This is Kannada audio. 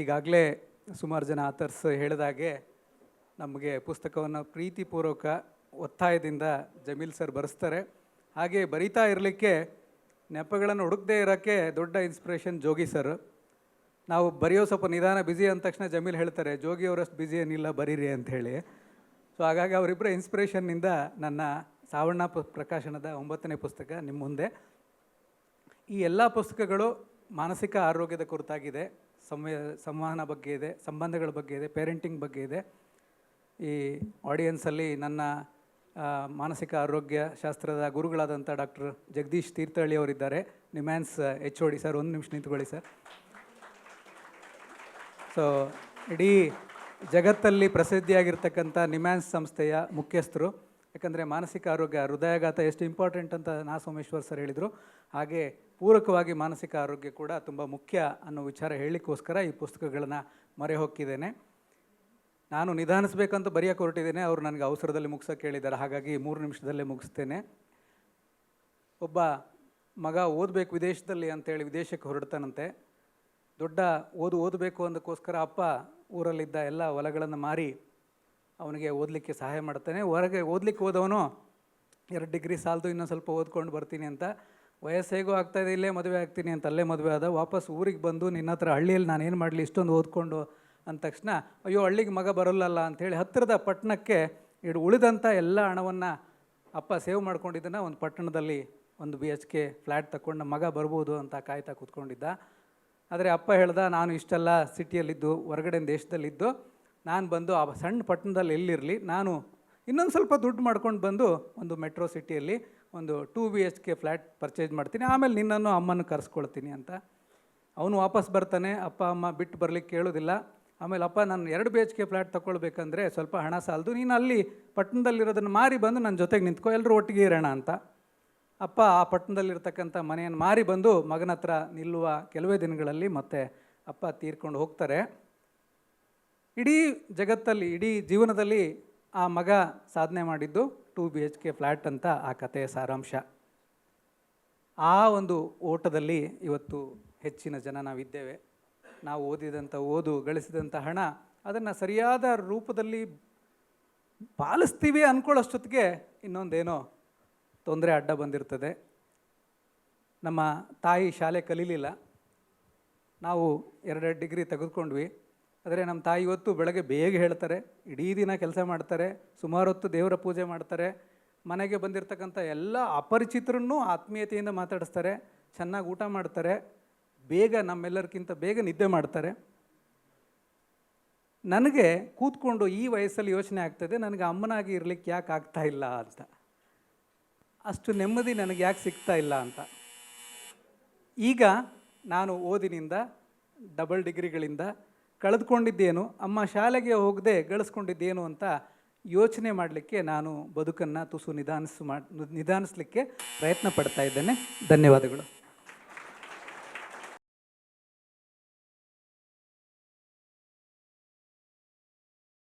ಈಗಾಗಲೇ ಸುಮಾರು ಜನ ಆಥರ್ಸ್ ಹೇಳಿದಾಗೆ ನಮಗೆ ಪುಸ್ತಕವನ್ನು ಪ್ರೀತಿಪೂರ್ವಕ ಒತ್ತಾಯದಿಂದ ಜಮೀಲ್ ಸರ್ ಬರೆಸ್ತಾರೆ. ಹಾಗೆ ಬರಿತಾ ಇರಲಿಕ್ಕೆ ನೆಪಗಳನ್ನು ಹುಡುಕದೇ ಇರೋಕ್ಕೆ ದೊಡ್ಡ ಇನ್ಸ್ಪಿರೇಷನ್ ಜೋಗಿ ಸರ್. ನಾವು ಬರೆಯೋ ಸ್ವಲ್ಪ ನಿಧಾನ ಬ್ಯುಸಿ ಅಂದ ತಕ್ಷಣ ಜಮೀಲ್ ಹೇಳ್ತಾರೆ, ಜೋಗಿ ಅವರಷ್ಟು ಬ್ಯುಸಿ ಏನಿಲ್ಲ, ಬರೀರಿ ಅಂತ ಹೇಳಿ ಸೊ ಹಾಗಾಗಿ ಅವರಿಬ್ಬರ ಇನ್ಸ್ಪಿರೇಷನ್ನಿಂದ ನನ್ನ ಸಾವಣ್ಣ ಪ್ರಕಾಶನದ ಒಂಬತ್ತನೇ ಪುಸ್ತಕ ನಿಮ್ಮ ಮುಂದೆ. ಈ ಎಲ್ಲ ಪುಸ್ತಕಗಳು ಮಾನಸಿಕ ಆರೋಗ್ಯದ ಕುರಿತಾಗಿದೆ. ಸಂವೇ ಸಂವಹನ ಬಗ್ಗೆ ಇದೆ, ಸಂಬಂಧಗಳ ಬಗ್ಗೆ ಇದೆ ಪೇರೆಂಟಿಂಗ್ ಬಗ್ಗೆ ಇದೆ. ಈ ಆಡಿಯನ್ಸಲ್ಲಿ ನನ್ನ ಮಾನಸಿಕ ಆರೋಗ್ಯ ಶಾಸ್ತ್ರದ ಗುರುಗಳಾದಂಥ ಡಾಕ್ಟರ್ ಜಗದೀಶ್ ತೀರ್ಥಹಳ್ಳಿ ಅವರಿದ್ದಾರೆ. ನಿಮ್ಯಾನ್ಸ್ ಎಚ್ ಓಡಿ ಸರ್, ಒಂದು ನಿಮಿಷ ನಿಂತ್ಕೊಳ್ಳಿ ಸರ್. ಸೊ ಇಡೀ ಜಗತ್ತಲ್ಲಿ ಪ್ರಸಿದ್ಧಿಯಾಗಿರ್ತಕ್ಕಂಥ ನಿಮ್ಯಾನ್ಸ್ ಸಂಸ್ಥೆಯ ಮುಖ್ಯಸ್ಥರು ಯಾಕಂದರೆ ಮಾನಸಿಕ ಆರೋಗ್ಯ, ಹೃದಯಾಘಾತ ಎಷ್ಟು ಇಂಪಾರ್ಟೆಂಟ್ ಅಂತ ನಾ ಸೋಮೇಶ್ವರ್ ಸರ್ ಹೇಳಿದರು. ಹಾಗೆ ಪೂರಕವಾಗಿ ಮಾನಸಿಕ ಆರೋಗ್ಯ ಕೂಡ ತುಂಬ ಮುಖ್ಯ ಅನ್ನೋ ವಿಚಾರ ಹೇಳಲಿಕ್ಕೋಸ್ಕರ ಈ ಪುಸ್ತಕಗಳನ್ನು ಮರೆ ಹೊಕ್ಕಿದ್ದೇನೆ. ನಾನು ನಿಧಾನಿಸ್ಬೇಕಂತ ಬರೆಯೋಕೆ ಹೊರಟಿದ್ದೇನೆ. ಅವರು ನನಗೆ ಅವಸರದಲ್ಲಿ ಮುಗಿಸೋಕೆ ಹೇಳಿದ್ದಾರೆ ಹಾಗಾಗಿ ಮೂರು ನಿಮಿಷದಲ್ಲೇ ಮುಗಿಸ್ತೇನೆ. ಒಬ್ಬ ಮಗ ಓದಬೇಕು ವಿದೇಶದಲ್ಲಿ ಅಂತೇಳಿ ವಿದೇಶಕ್ಕೆ ಹೊರಡ್ತಾನಂತೆ. ದೊಡ್ಡ ಓದು ಓದಬೇಕು ಅಂದಕ್ಕೋಸ್ಕರ ಅಪ್ಪ ಊರಲ್ಲಿದ್ದ ಎಲ್ಲ ಹೊಲಗಳನ್ನು ಮಾರಿ ಅವನಿಗೆ ಓದಲಿಕ್ಕೆ ಸಹಾಯ ಮಾಡ್ತಾನೆ ಹೊರಗೆ ಓದಲಿಕ್ಕೆ ಹೋದವನು, ಎರಡು ಡಿಗ್ರಿ ಸಾಲದು ಇನ್ನೊಂದು ಸ್ವಲ್ಪ ಓದ್ಕೊಂಡು ಬರ್ತೀನಿ ಅಂತ, ವಯಸ್ಸು ಹೇಗೋ ಆಗ್ತಾಯಿದೆ ಇಲ್ಲೇ ಮದುವೆ ಆಗ್ತೀನಿ ಅಂತ ಅಲ್ಲೇ ಮದುವೆ ಆದ, ವಾಪಸ್ ಊರಿಗೆ ಬಂದು ನಿನ್ನ ಹತ್ರ ಹಳ್ಳಿಯಲ್ಲಿ ನಾನು ಏನು ಮಾಡಲಿ, ಇಷ್ಟೊಂದು ಓದ್ಕೊಂಡು ಅಂದ ತಕ್ಷಣ, ಅಯ್ಯೋ ಹಳ್ಳಿಗೆ ಮಗ ಬರೋಲ್ಲಲ್ಲ ಅಂಥೇಳಿ ಹತ್ತಿರದ ಪಟ್ಟಣಕ್ಕೆ ಇಡು, ಉಳಿದಂಥ ಎಲ್ಲ ಹಣವನ್ನು ಅಪ್ಪ ಸೇವ್ ಮಾಡ್ಕೊಂಡಿದ್ದನ್ನು ಒಂದು ಪಟ್ಟಣದಲ್ಲಿ ಒಂದು ಬಿ ಎಚ್ ಕೆ ಫ್ಲ್ಯಾಟ್ ತಗೊಂಡು ಮಗ ಬರ್ಬೋದು ಅಂತ ಕಾಯ್ತಾ ಕೂತ್ಕೊಂಡಿದ್ದ. ಆದರೆ ಅಪ್ಪ ಹೇಳ್ದ, ನಾನು ಇಷ್ಟೆಲ್ಲ ಸಿಟಿಯಲ್ಲಿದ್ದು, ಹೊರಗಡೆ ದೇಶದಲ್ಲಿದ್ದು ನಾನು ಬಂದು ಆ ಸಣ್ಣ ಪಟ್ಟಣದಲ್ಲಿ ಎಲ್ಲಿರಲಿ, ನಾನು ಇನ್ನೊಂದು ಸ್ವಲ್ಪ ದುಡ್ಡು ಮಾಡ್ಕೊಂಡು ಬಂದು ಒಂದು ಮೆಟ್ರೋ ಸಿಟಿಯಲ್ಲಿ ಒಂದು two B H K flat purchase ಮಾಡ್ತೀನಿ. ಆಮೇಲೆ ನಿನ್ನನ್ನು ಅಮ್ಮನ ಕರೆಸ್ಕೊಳ್ತೀನಿ ಅಂತ. ಅವನು ವಾಪಸ್ ಬರ್ತಾನೆ, ಅಪ್ಪ, ಅಮ್ಮ ಬಿಟ್ಟು ಬರ್ಲಿಕ್ಕೆ ಕೇಳೋದಿಲ್ಲ. ಆಮೇಲೆ ಅಪ್ಪ, ನಾನು ಎರಡು ಬಿ ಎಚ್ ಕೆ ಫ್ಲ್ಯಾಟ್ ತೊಗೊಳ್ಬೇಕಂದ್ರೆ ಸ್ವಲ್ಪ ಹಣ ಸಾಲದು, ನೀನು ಅಲ್ಲಿ ಪಟ್ಟಣದಲ್ಲಿರೋದನ್ನು ಮಾರಿ ಬಂದು ನನ್ನ ಜೊತೆಗೆ ನಿಂತ್ಕೊ ಎಲ್ಲರೂ ಒಟ್ಟಿಗೆ ಇರೋಣ ಅಂತ. ಅಪ್ಪ ಆ ಪಟ್ಟಣದಲ್ಲಿರ್ತಕ್ಕಂಥ ಮನೆಯನ್ನು ಮಾರಿ ಬಂದು ಮಗನ ಹತ್ರ ನಿಲ್ಲುವ ಕೆಲವೇ ದಿನಗಳಲ್ಲಿ ಮತ್ತೆ ಅಪ್ಪ ತೀರ್ಕೊಂಡು ಹೋಗ್ತಾರೆ. ಇಡೀ ಜಗತ್ತಲ್ಲಿ, ಇಡೀ ಜೀವನದಲ್ಲಿ ಆ ಮಗ ಸಾಧನೆ ಮಾಡಿದ್ದು two B H K flat ಅಂತ ಆ ಕಥೆಯ ಸಾರಾಂಶ. ಆ ಒಂದು ಓಟದಲ್ಲಿ ಇವತ್ತು ಹೆಚ್ಚಿನ ಜನ ನಾವಿದ್ದೇವೆ. ನಾವು ಓದಿದಂಥ ಓದು, ಗಳಿಸಿದಂಥ ಹಣ ಅದನ್ನು ಸರಿಯಾದ ರೂಪದಲ್ಲಿ ಪಾಲಿಸ್ತೀವಿ ಅಂದ್ಕೊಳ್ಳೋಷ್ಟೊತ್ತಿಗೆ ಇನ್ನೊಂದೇನೋ ತೊಂದರೆ ಅಡ್ಡ ಬಂದಿರ್ತದೆ. ನಮ್ಮ ತಾಯಿ ಶಾಲೆ ಕಲೀಲಿಲ್ಲ. ನಾವು ಎರಡೆರಡು ಡಿಗ್ರಿ ತೆಗೆದುಕೊಂಡ್ವಿ. ಆದರೆ ನಮ್ಮ ತಾಯಿ ಇವತ್ತು ಬೆಳಗ್ಗೆ ಬೇಗ ಹೇಳ್ತಾರೆ, ಇಡೀ ದಿನ ಕೆಲಸ ಮಾಡ್ತಾರೆ, ಸುಮಾರು ಹೊತ್ತು ದೇವರ ಪೂಜೆ ಮಾಡ್ತಾರೆ, ಮನೆಗೆ ಬಂದಿರತಕ್ಕಂಥ ಎಲ್ಲ ಅಪರಿಚಿತರನ್ನು ಆತ್ಮೀಯತೆಯಿಂದ ಮಾತಾಡಿಸ್ತಾರೆ, ಚೆನ್ನಾಗಿ ಊಟ ಮಾಡ್ತಾರೆ, ಬೇಗ ನಮ್ಮೆಲ್ಲರಿಗಿಂತ ಬೇಗ ನಿದ್ದೆ ಮಾಡ್ತಾರೆ. ನನಗೆ ಕೂತ್ಕೊಂಡು ಈ ವಯಸ್ಸಲ್ಲಿ ಯೋಚನೆ ಆಗ್ತದೆ, ನನಗೆ ಅಮ್ಮನಾಗಿ ಇರಲಿಕ್ಕೆ ಯಾಕೆ ಆಗ್ತಾ ಇಲ್ಲ ಅಂತ. ಅಷ್ಟು ನೆಮ್ಮದಿ ನನಗೆ ಯಾಕೆ ಸಿಗ್ತಾ ಇಲ್ಲ ಅಂತ. ಈಗ ನಾನು ಓದಿನಿಂದ, ಡಬಲ್ ಡಿಗ್ರಿಗಳಿಂದ ಕಳೆದುಕೊಂಡಿದ್ದೇನು, ಅಮ್ಮ ಶಾಲೆಗೆ ಹೋಗದೆ ಗಳಿಸ್ಕೊಂಡಿದ್ದೇನು ಅಂತ ಯೋಚನೆ ಮಾಡಲಿಕ್ಕೆ ನಾನು ಬದುಕನ್ನು ತುಸು ನಿಧಾನಿಸ್ ಮಾಡಿ ನಿಧಾನಿಸ್ಲಿಕ್ಕೆ ಪ್ರಯತ್ನ ಪಡ್ತಾ ಇದ್ದೇನೆ. ಧನ್ಯವಾದಗಳು.